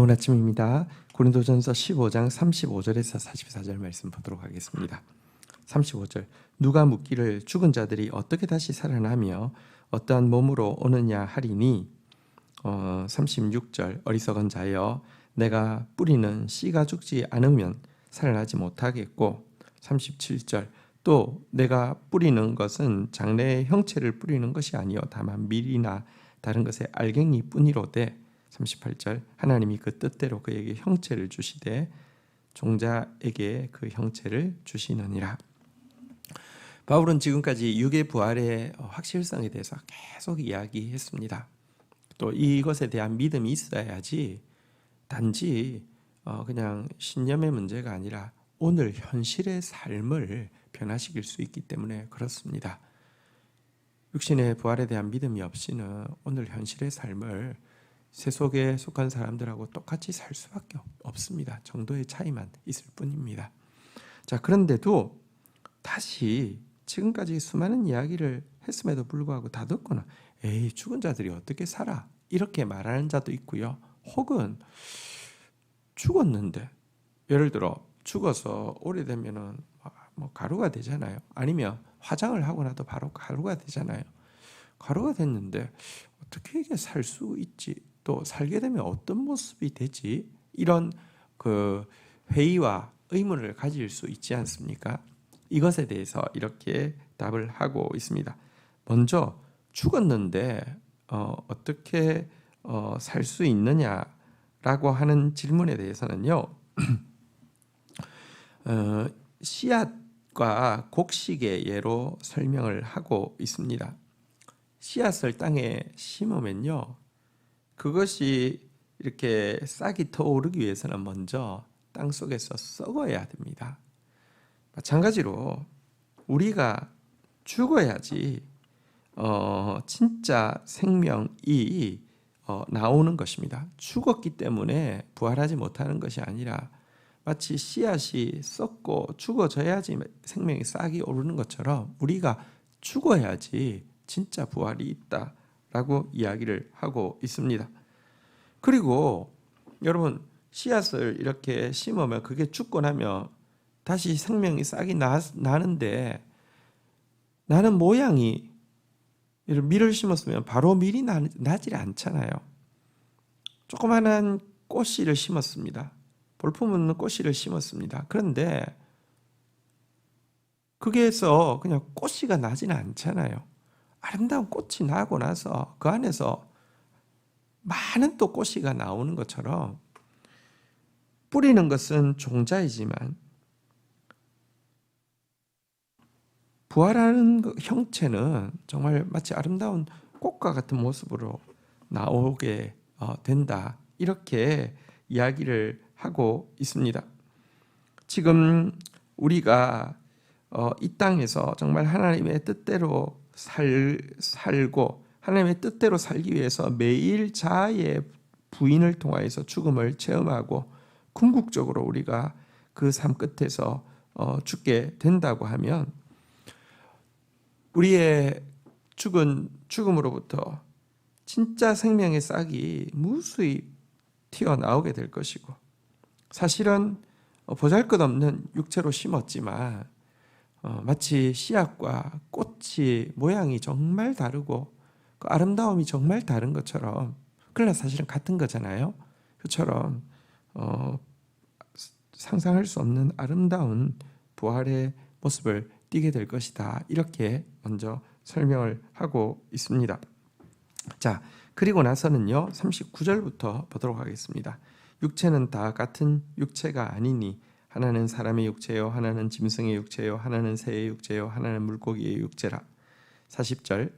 좋은 아침입니다. 고린도전서 15장 35절에서 44절 말씀 보도록 하겠습니다. 35절. 누가 묻기를 죽은 자들이 어떻게 다시 살아나며 어떠한 몸으로 오느냐 하리니? 어, 36절. 어리석은 자여 내가 뿌리는 씨가 죽지 않으면 살아나지 못하겠고. 37절. 또 내가 뿌리는 것은 장래의 형체를 뿌리는 것이 아니요 다만 밀이나 다른 것의 알갱이 뿐이로되 38절 하나님이 그 뜻대로 그에게 형체를 주시되 종자에게 그 형체를 주시느니라. 바울은 지금까지 육의 부활의 확실성에 대해서 계속 이야기했습니다. 또 이것에 대한 믿음이 있어야지 단지 어, 그냥 신념의 문제가 아니라 오늘 현실의 삶을 변화시킬 수 있기 때문에 그렇습니다. 육신의 부활에 대한 믿음이 없이는 오늘 현실의 삶을 세속에 속한 사람들하고 똑같이 살 수밖에 없습니다. 정도의 차이만 있을 뿐입니다. 자, 그런데도 다시 지금까지 수많은 이야기를 했음에도 불구하고 다 듣거나 에이 죽은 자들이 어떻게 살아 이렇게 말하는 자도 있고요. 혹은 죽었는데 예를 들어 죽어서 오래되면은 뭐 가루가 되잖아요. 아니면 화장을 하고 나도 바로 가루가 되잖아요. 가루가 됐는데 어떻게 이게 살 수 있지? 또 살게 되면 어떤 모습이 되지? 이런 그 회의와 의문을 가질 수 있지 않습니까? 이것에 대해서 이렇게 답을 하고 있습니다. 먼저 죽었는데 어, 어떻게 어, 살수 있느냐라고 하는 질문에 대해서는요. 어, 씨앗과 곡식의 예로 설명을 하고 있습니다. 씨앗을 땅에 심으면요. 그것이 이렇게 싹이 터오르기 위해서는 먼저 땅 속에서 썩어야 됩니다. 마찬가지로 우리가 죽어야지 어, 진짜 생명이 어, 나오는 것입니다. 죽었기 때문에 부활하지 못하는 것이 아니라 마치 씨앗이 썩고 죽어져야지 생명이 싹이 오르는 것처럼 우리가 죽어야지 진짜 부활이 있다 라고 이야기를 하고 있습니다. 그리고 여러분 씨앗을 이렇게 심으면 그게 죽고 나면 다시 생명이 싹이 나, 나는데 나는 모양이 밀을 심었으면 바로 밀이 나, 나질 않잖아요. 조그마한 꽃씨를 심었습니다. 볼품 없는 꽃씨를 심었습니다. 그런데 그게서 그냥 꽃씨가 나지는 않잖아요. 아름다운 꽃이 나고 나서 그 안에서 많은 또 꽃이가 나오는 것처럼 뿌리는 것은 종자이지만 부활하는 그 형체는 정말 마치 아름다운 꽃과 같은 모습으로 나오게 어, 된다. 이렇게 이야기를 하고 있습니다. 지금 우리가 어, 이 땅에서 정말 하나님의 뜻대로 살, 살고 하나님의 뜻대로 살기 위해서 매일 자아의 부인을 통하여서 죽음을 체험하고 궁극적으로 우리가 그 삶 끝에서 어, 죽게 된다고 하면 우리의 죽은 죽음으로부터 진짜 생명의 싹이 무수히 튀어나오게 될 것이고 사실은 어, 보잘것없는 육체로 심었지만 어, 마치 씨앗과 꽃이 모양이 정말 다르고 그 아름다움이 정말 다른 것처럼 그러나 사실은 같은 거잖아요. 그처럼 어, 상상할 수 없는 아름다운 부활의 모습을 띠게 될 것이다. 이렇게 먼저 설명을 하고 있습니다. 자, 그리고 나서는요. 39절부터 보도록 하겠습니다. 육체는 다 같은 육체가 아니니 하나는 사람의 육체요 하나는 짐승의 육체요 하나는 새의 육체요 하나는 물고기의 육체라. 40절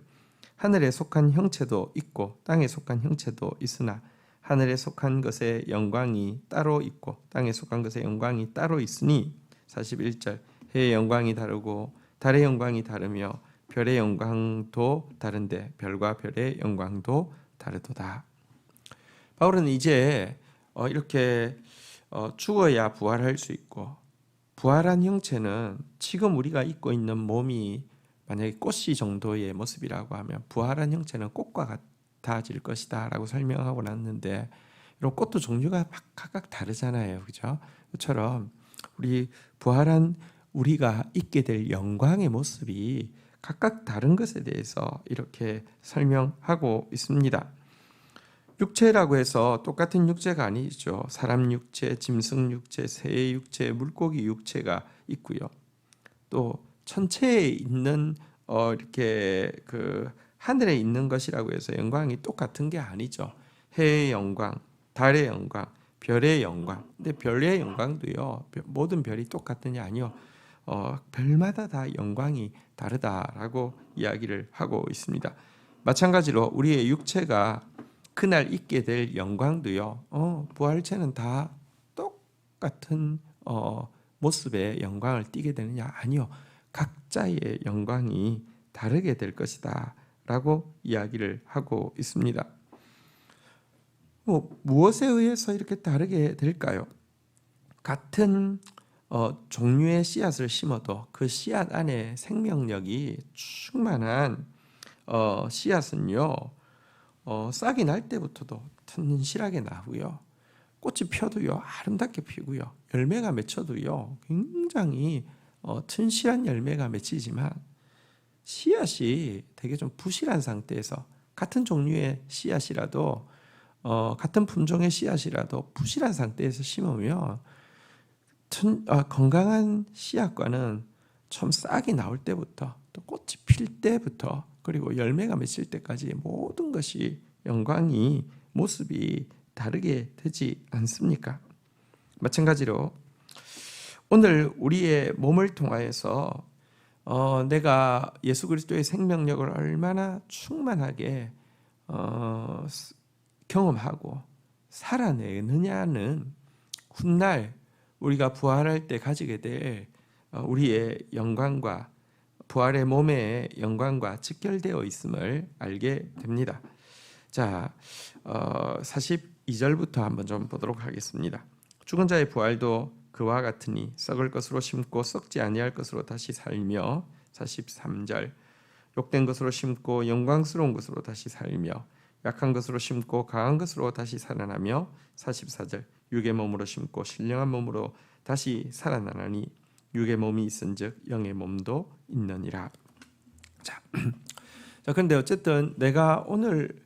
하늘에 속한 형체도 있고 땅에 속한 형체도 있으나 하늘에 속한 것의 영광이 따로 있고 땅에 속한 것의 영광이 따로 있으니 41절 해의 영광이 다르고 달의 영광이 다르며 별의 영광도 다른데 별과 별의 영광도 다르도다. 바울은 이제 어, 이렇게 어, 죽어야 부활할 수 있고 부활한 형체는 지금 우리가 입고 있는 몸이 만약에 꽃씨 정도의 모습이라고 하면 부활한 형체는 꽃과 같아질 것이다라고 설명하고 났는데 이런 꽃도 종류가 막 각각 다르잖아요. 그죠? 그처럼 우리 부활한 우리가 있게 될 영광의 모습이 각각 다른 것에 대해서 이렇게 설명하고 있습니다. 육체라고 해서 똑같은 육체가 아니죠. 사람 육체, 짐승 육체, 새 육체, 물고기 육체가 있고요. 또 천체에 있는 어 이렇게 그 하늘에 있는 것이라고 해서 영광이 똑같은 게 아니죠. 해의 영광, 달의 영광, 별의 영광. 근데 별의 영광도요. 모든 별이 똑같느냐 아니요. 어, 별마다 다 영광이 다르다라고 이야기를 하고 있습니다. 마찬가지로 우리의 육체가 그날 있게 될 영광도요. 어, 부활체는 다 똑같은 어, 모습의 영광을 띠게 되느냐 아니요. 각자의 영광이 다르게 될 것이다 라고 이야기를 하고 있습니다. 뭐 무엇에 의해서 이렇게 다르게 될까요? 같은 어, 종류의 씨앗을 심어도 그 씨앗 안에 생명력이 충만한 어, 씨앗은요 어, 싹이 날 때부터도 튼실하게 나고요. 꽃이 펴도요 아름답게 피고요. 열매가 맺혀도요 굉장히 어, 튼실한 열매가 맺히지만 씨앗이 되게 좀 부실한 상태에서 같은 종류의 씨앗이라도 어, 같은 품종의 씨앗이라도 부실한 상태에서 심으면 튼, 아, 건강한 씨앗과는 처음 싹이 나올 때부터 또 꽃이 필 때부터 그리고 열매가 맺힐 때까지 모든 것이 영광이 모습이 다르게 되지 않습니까? 마찬가지로 오늘 우리의 몸을 통하여서 어, 내가 예수 그리스도의 생명력을 얼마나 충만하게 어, 경험하고 살아내느냐는 훗날 우리가 부활할 때 가지게 될 어, 우리의 영광과 부활의 몸의 영광과 직결되어 있음을 알게 됩니다. 자, 어, 42절부터 한번 좀 보도록 하겠습니다. 죽은 자의 부활도 그와 같으니 썩을 것으로 심고 썩지 아니할 것으로 다시 살며 43절 욕된 것으로 심고 영광스러운 것으로 다시 살며 약한 것으로 심고 강한 것으로 다시 살아나며 44절 육의 몸으로 심고 신령한 몸으로 다시 살아나나니 육의 몸이 있은즉 영의 몸도 있느니라. 자, 자 근데 어쨌든 내가 오늘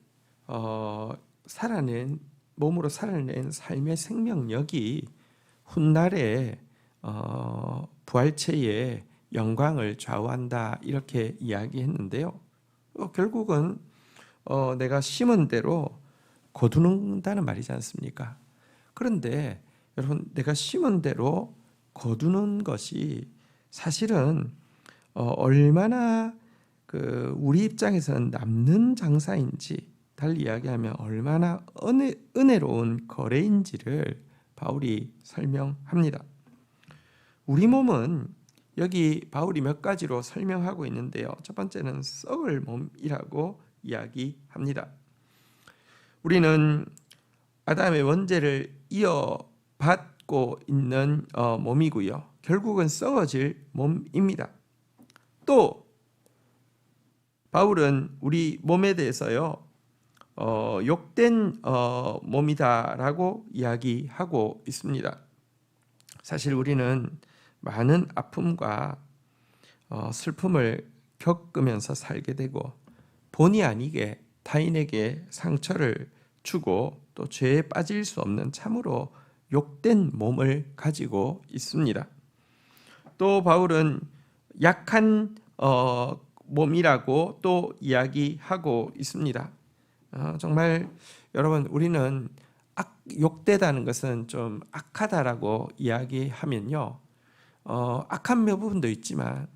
어, 살아낸 몸으로 살아낸 삶의 생명력이 훗날에 어, 부활체의 영광을 좌우한다 이렇게 이야기했는데요. 어, 결국은 어, 내가 심은 대로 거두는다는 말이지 않습니까? 그런데 여러분 내가 심은 대로 거두는 것이 사실은 어, 얼마나 그 우리 입장에서는 남는 장사인지 달리 이야기하면 얼마나 은혜, 은혜로운 거래인지를 바울이 설명합니다. 우리 몸은 여기 바울이 몇 가지로 설명하고 있는데요. 첫 번째는 썩을 몸이라고 이야기합니다. 우리는 아담의 원죄를 이어받 고 있는 어, 몸이고요. 결국은 썩어질 몸입니다. 또 바울은 우리 몸에 대해서요. 어, 욕된 어, 몸이다라고 이야기하고 있습니다. 사실 우리는 많은 아픔과 어, 슬픔을 겪으면서 살게 되고 본의 아니게 타인에게 상처를 주고 또 죄에 빠질 수 없는 참으로 욕된 몸을 가지고 있습니다. 또 바울은 약한 어, 몸이라고 또 이야기하고 있습니다. 어, 정말 여러분 우리는 악, 욕되다는 것은 좀 악하다라고 이야기하면요, 어, 악한 부분도 있지만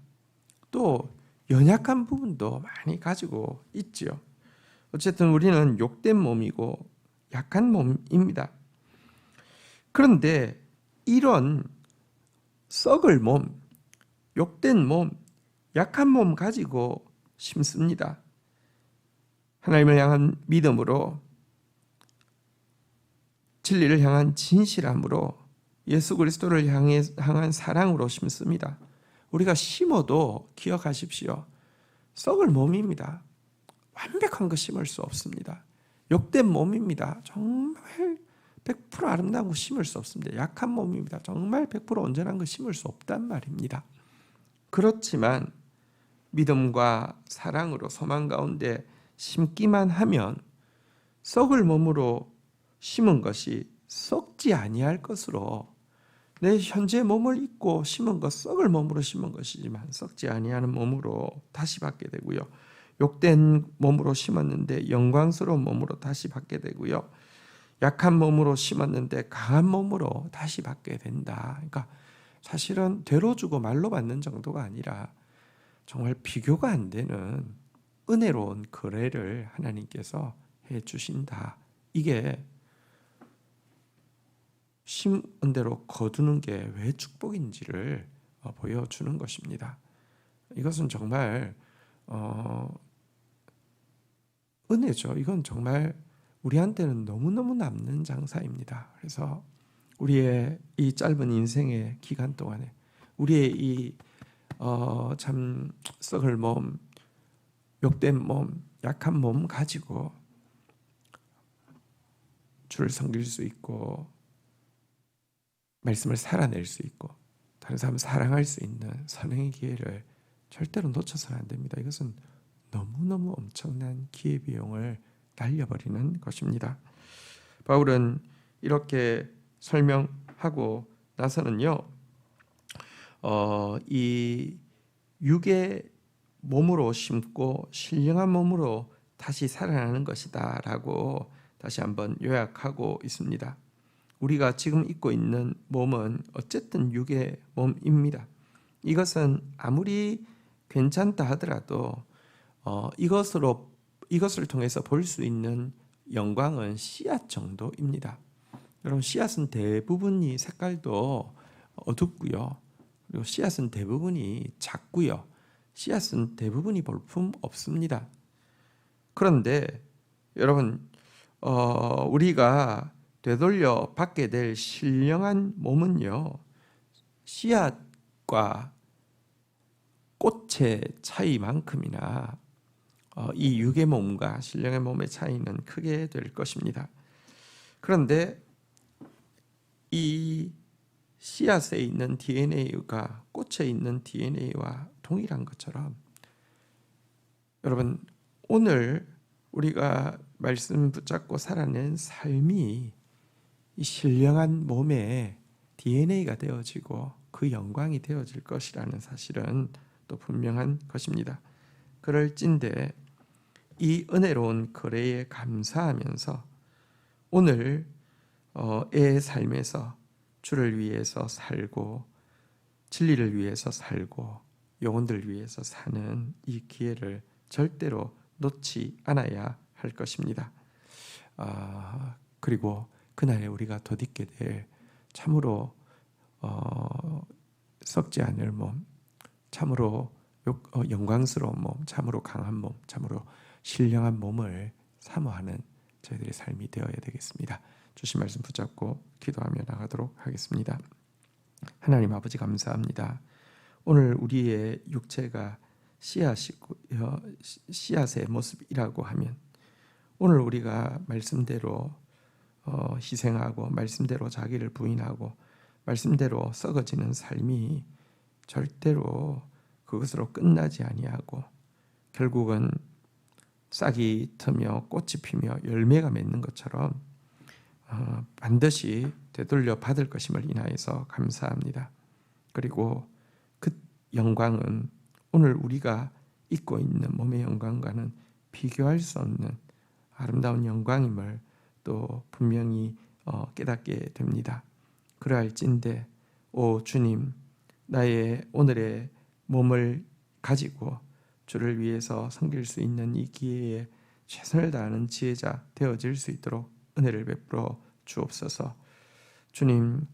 또 연약한 부분도 많이 가지고 있지요. 어쨌든 우리는 욕된 몸이고 약한 몸입니다. 그런데 이런 썩을 몸, 욕된 몸, 약한 몸 가지고 심습니다. 하나님을 향한 믿음으로 진리를 향한 진실함으로 예수 그리스도를 향해, 향한 사랑으로 심습니다. 우리가 심어도 기억하십시오. 썩을 몸입니다. 완벽한 거 심을 수 없습니다. 욕된 몸입니다. 정말 100% 아름다운 거 심을 수 없습니다. 약한 몸입니다. 정말 100% 온전한 거 심을 수 없단 말입니다. 그렇지만 믿음과 사랑으로 소망 가운데 심기만 하면 썩을 몸으로 심은 것이 썩지 아니할 것으로 내 현재 몸을 입고 심은 것 썩을 몸으로 심은 것이지만 썩지 아니하는 몸으로 다시 받게 되고요. 욕된 몸으로 심었는데 영광스러운 몸으로 다시 받게 되고요. 약한 몸으로 심었는데 강한 몸으로 다시 받게 된다. 그러니까 사실은 되로 주고 말로 받는 정도가 아니라 정말 비교가 안 되는 은혜로운 거래를 하나님께서 해 주신다. 이게 심은 대로 거두는 게 왜 축복인지를 어, 보여주는 것입니다. 이것은 정말 어, 은혜죠. 이건 정말 우리한테는 너무너무 남는 장사입니다. 그래서 우리의 이 짧은 인생의 기간 동안에 우리의 이 어, 참 썩을 몸, 욕된 몸, 약한 몸 가지고 주를 섬길 수 있고 말씀을 살아낼 수 있고 다른 사람을 사랑할 수 있는 선행의 기회를 절대로 놓쳐서는 안 됩니다. 이것은 너무너무 엄청난 기회 비용을 날려버리는 것입니다. 바울은 이렇게 설명하고 나서는요, 어, 이 육의 몸으로 심고 신령한 몸으로 다시 살아나는 것이다 라고 다시 한번 요약하고 있습니다. 우리가 지금 입고 있는 몸은 어쨌든 육의 몸입니다. 이것은 아무리 괜찮다 하더라도 어, 이것으로 이것을 통해서 볼 수 있는 영광은 씨앗 정도입니다. 여러분 씨앗은 대부분이 색깔도 어둡고요. 그리고 씨앗은 대부분이 작고요. 씨앗은 대부분이 볼품 없습니다. 그런데 여러분 어, 우리가 되돌려 받게 될 신령한 몸은요 씨앗과 꽃의 차이만큼이나 어, 이 육의 몸과 신령의 몸의 차이는 크게 될 것입니다. 그런데 이 씨앗에 있는 DNA가 꽃에 있는 DNA와 동일한 것처럼 여러분 오늘 우리가 말씀 붙잡고 살아낸 삶이 이 신령한 몸의 DNA가 되어지고 그 영광이 되어질 것이라는 사실은 또 분명한 것입니다. 그럴진데 이 은혜로운 거래에 감사하면서 오늘 어, 의 삶에서 주를 위해서 살고 진리를 위해서 살고 영혼들 위해서 사는 이 기회를 절대로 놓지 않아야 할 것입니다. 아, 그리고 그날에 우리가 덧입게 될 참으로 어, 썩지 않을 몸, 참으로 어, 영광스러운 몸, 참으로 강한 몸, 참으로 신령한 몸을 사모하는 저희들의 삶이 되어야 되겠습니다. 주신 말씀 붙잡고 기도하며 나가도록 하겠습니다. 하나님 아버지 감사합니다. 오늘 우리의 육체가 씨앗이고 씨앗의 모습이라고 하면 오늘 우리가 말씀대로 어, 희생하고 말씀대로 자기를 부인하고 말씀대로 썩어지는 삶이 절대로 그것으로 끝나지 아니하고 결국은 싹이 트며 꽃이 피며 열매가 맺는 것처럼 어, 반드시 되돌려 받을 것임을 인하여서 감사합니다. 그리고 그 영광은 오늘 우리가 입고 있는 몸의 영광과는 비교할 수 없는 아름다운 영광임을 또 분명히 어, 깨닫게 됩니다. 그러할진대 오 주님 나의 오늘의 몸을 가지고 주를 위해서 섬길 수 있는 이 기회에 최선을 다하는 지혜자 되어질 수 있도록 은혜를 베풀어 주옵소서. 주님,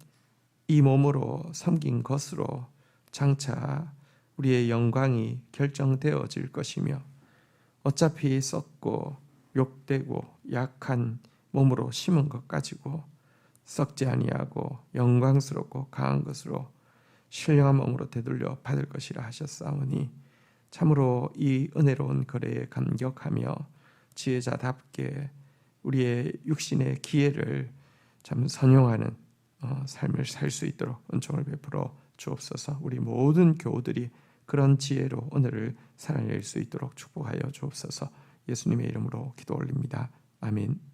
이 몸으로 섬긴 것으로 장차 우리의 영광이 결정되어질 것이며 어차피 썩고 욕되고 약한 몸으로 심은 것 가지고 썩지 아니하고 영광스럽고 강한 것으로 신령한 몸으로 되돌려 받을 것이라 하셨사오니 참으로 이 은혜로운 거래에 감격하며 지혜자답게 우리의 육신의 기회를 참 선용하는 어, 삶을 살 수 있도록 은총을 베풀어 주옵소서. 우리 모든 교우들이 그런 지혜로 오늘을 살아낼 수 있도록 축복하여 주옵소서. 예수님의 이름으로 기도 올립니다. 아멘.